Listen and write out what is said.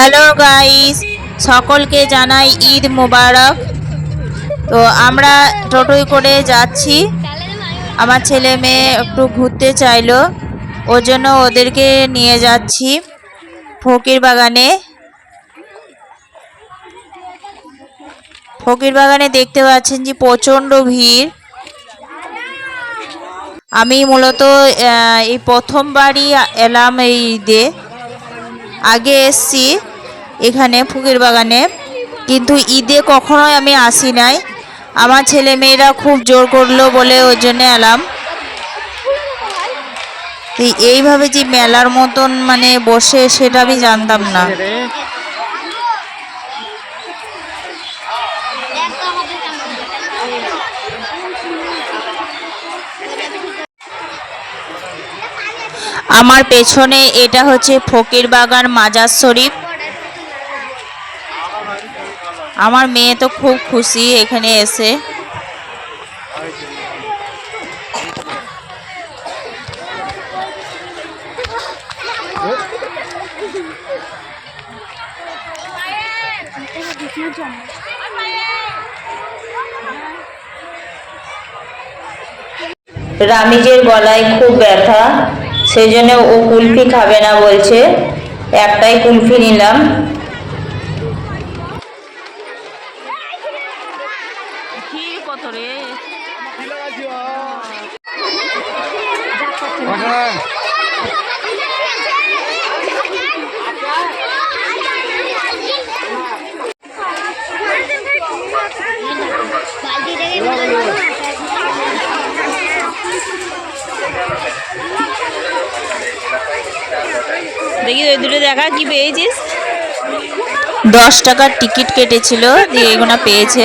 Hello guys সকলকে জানাই ঈদ মোবারক। তো আমরা টোটোয় করে যাচ্ছি। আমার ছেলে মেয়ে একটু ঘুরতে চাইলো। ওর জন্য ওদেরকে নিয়ে যাচ্ছি ফকির বাগানে। ফকির বাগানে দেখতে পাচ্ছেন যে প্রচণ্ড ভিড়। আমি মূলত এই প্রথমবারই এলাম এই ঈদে। আগে এসছি। এখানে ফকির বাগানে। কিন্তু ঈদে কখনোই আমি আসি নাই। আমার ছেলে মেয়েরা খুব জোর করল বলে ওই জন্য এলাম এইভাবে যে মেলার মতন মানে বসে, সেটা আমি জানতাম না। আমার পেছনে এটা হচ্ছে ফকির বাগান মাজার শরীফ। আমার মেয়ে তো খুব খুশি এখানে এসে। রামিজের গলায় খুব ব্যথা সেই জন্য ও কুলফি খাবে না বলছে। একটাই কুলফি নিলাম। দেখি ওই দুটো দেখা কি পেয়েছিস? দশ টাকার টিকিট কেটেছিল দিয়ে এগুলো পেয়েছে।